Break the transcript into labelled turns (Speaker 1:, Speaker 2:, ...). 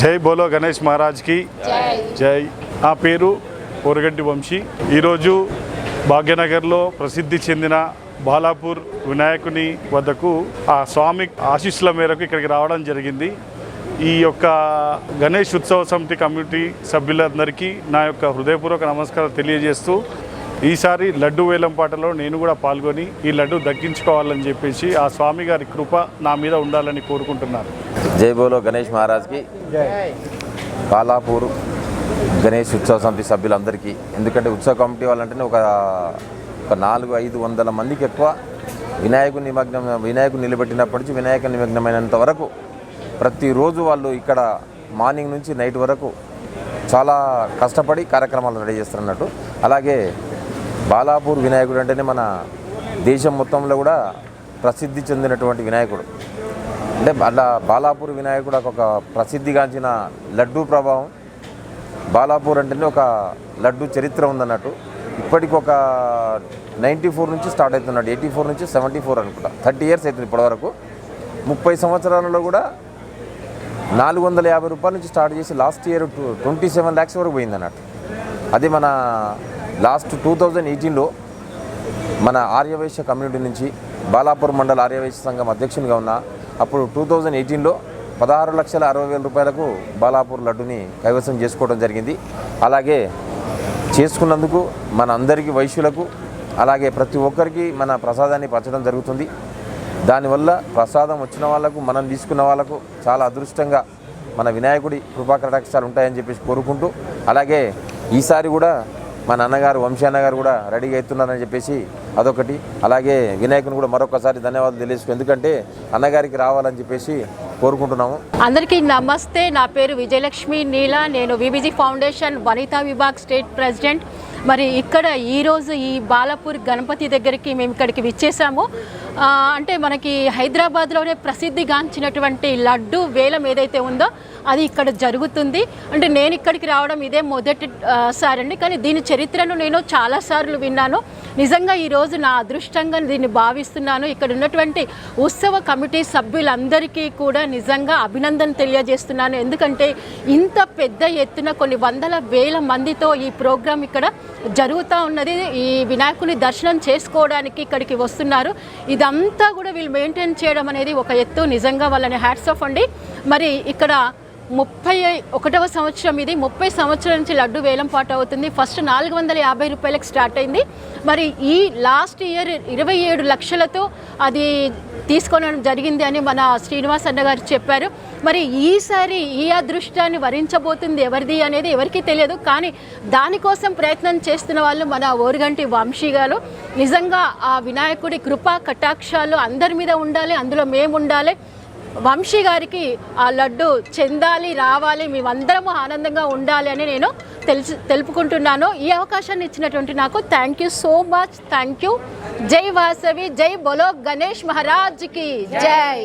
Speaker 1: జై బోలో గణేష్ మహారాజ్కి. జై. నా పేరు ఓరగడ్డి వంశీ. ఈరోజు భాగ్యనగర్లో ప్రసిద్ధి చెందిన బాలాపూర్ వినాయకుని వద్దకు ఆ స్వామి ఆశీస్సుల మేరకు ఇక్కడికి రావడం జరిగింది. ఈ యొక్క గణేష్ ఉత్సవ సమితి కమ్యూనిటీ సభ్యులందరికీ నా యొక్క హృదయపూర్వక నమస్కారం తెలియజేస్తూ ఈసారి లడ్డు వేలం పాటలో నేను కూడా పాల్గొని ఈ లడ్డు దక్కించుకోవాలని చెప్పేసి ఆ స్వామి గారి కృప నా మీద ఉండాలని కోరుకుంటున్నాను.
Speaker 2: జై బోలో గణేష్ మహారాజ్కి. బాలాపూర్ గణేష్ ఉత్సవ సమితి సభ్యులందరికీ. ఎందుకంటే ఉత్సవ కమిటీ వాళ్ళంటేనే ఒక ఒక నాలుగు ఐదు వందల మందికి ఎక్కువ వినాయకుని నిమగ్నం వినాయకుని నిలబెట్టినప్పటి నుంచి వినాయక నిమగ్నమైనంత వరకు ప్రతిరోజు వాళ్ళు ఇక్కడ మార్నింగ్ నుంచి నైట్ వరకు చాలా కష్టపడి కార్యక్రమాలు రెడీ చేస్తున్నట్టు. అలాగే బాలాపూర్ వినాయకుడు అంటేనే మన దేశం మొత్తంలో కూడా ప్రసిద్ధి చెందినటువంటి వినాయకుడు. అంటే అలా బాలాపూర్ వినాయకుడు ఒక ప్రసిద్ధిగాంచిన లడ్డూ ప్రభావం. బాలాపూర్ అంటేనే ఒక లడ్డు చరిత్ర ఉందన్నట్టు. ఇప్పటికి ఒక నైంటీ ఫోర్ నుంచి స్టార్ట్ అవుతున్నాడు ఎయిటీ ఫోర్ నుంచి సెవెంటీ ఫోర్ అనుకుంటా. థర్టీ ఇయర్స్ అవుతుంది ఇప్పటివరకు. ముప్పై సంవత్సరాలలో కూడా నాలుగు వందల యాభై రూపాయల నుంచి స్టార్ట్ చేసి last year twenty seven lakhs వరకు పోయింది అన్నట్టు అది మన లాస్ట్ టూ థౌజండ్ ఎయిటీన్లో మన ఆర్యవైశ్య కమ్యూనిటీ నుంచి బాలాపూర్ మండల ఆర్యవైశ్య సంఘం అధ్యక్షునిగా ఉన్న అప్పుడు టూ థౌజండ్ ఎయిటీన్లో పదహారు లక్షల అరవై వేల రూపాయలకు బాలాపూర్ లడ్డుని కైవసం చేసుకోవడం జరిగింది. అలాగే చేసుకున్నందుకు మన అందరికీ వైశ్యులకు అలాగే ప్రతి ఒక్కరికి మన ప్రసాదాన్ని పంచడం జరుగుతుంది. దానివల్ల ప్రసాదం వచ్చిన వాళ్ళకు మనం తీసుకున్న వాళ్ళకు చాలా అదృష్టంగా మన వినాయకుడి కృపా కటాక్షాలు ఉంటాయని చెప్పేసి కోరుకుంటూ అలాగే ఈసారి కూడా మా నాన్నగారు వంశీ అన్నగారు కూడా రెడీగా అవుతున్నారని చెప్పేసి అదొకటి. అలాగే వినాయకుని కూడా మరొకసారి ధన్యవాదాలు తెలియజేసుకు ఎందుకంటే అన్నగారికి రావాలని చెప్పేసి కోరుకుంటున్నాము.
Speaker 3: అందరికీ నమస్తే. నా పేరు విజయలక్ష్మి నీల. నేను VBG foundation Vanita Vibhag state president. మరి ఇక్కడ ఈరోజు ఈ బాలాపూర్ గణపతి దగ్గరికి మేము ఇక్కడికి విచ్చేసాము అంటే మనకి హైదరాబాద్లోనే ప్రసిద్ధిగాంచినటువంటి లడ్డు వేలం ఏదైతే ఉందో అది ఇక్కడ జరుగుతుంది. అంటే నేను ఇక్కడికి రావడం ఇదే మొదటి సార్ సారి అండి కానీ దీని చరిత్రను నేను చాలాసార్లు విన్నాను. నిజంగా ఈరోజు నా అదృష్టంగా దీన్ని భావిస్తున్నాను. ఇక్కడ ఉన్నటువంటి ఉత్సవ కమిటీ సభ్యులందరికీ కూడా నిజంగా అభినందన తెలియజేస్తున్నాను. ఎందుకంటే ఇంత పెద్ద ఎత్తున కొన్ని వందల వేల మందితో ఈ ప్రోగ్రాం ఇక్కడ జరుగుతూ ఉన్నది. ఈ వినాయకుని దర్శనం చేసుకోవడానికి ఇక్కడికి వస్తున్నారు. ఇది ఇదంతా కూడా వీళ్ళు మెయింటైన్ చేయడం అనేది ఒక ఎత్తు. నిజంగా వాళ్ళని హ్యాట్స్ ఆఫ్ అండి. మరి ఇక్కడ ముప్పై ఒకటవ సంవత్సరం ఇది. ముప్పై సంవత్సరం నుంచి లడ్డు వేలం పాటు అవుతుంది. ఫస్ట్ నాలుగు వందల యాభై రూపాయలకు స్టార్ట్ అయింది. మరి ఈ లాస్ట్ ఇయర్ ఇరవై ఏడు లక్షలతో అది తీసుకోవడం జరిగింది అని మన శ్రీనివాస్ అన్న గారు చెప్పారు. మరి ఈసారి ఈ అదృష్టాన్ని వరించబోతుంది ఎవరిది అనేది ఎవరికీ తెలియదు. కానీ దానికోసం ప్రయత్నం చేస్తున్న వాళ్ళు మన ఓరుగంటి వంశీ గారు. నిజంగా ఆ వినాయకుడి కృపా కటాక్షాలు అందరి మీద ఉండాలి అందులో మేము ఉండాలి. వంశీ గారికి ఆ లడ్డు చెందాలి రావాలి మేమందరము ఆనందంగా ఉండాలి అని నేను తెలుసు తెలుపుకుంటున్నాను. ఈ అవకాశాన్ని ఇచ్చినటువంటి నాకు thank you so much thank you జై వాసవి జై బొలో గణేష్ మహారాజ్కి. జై.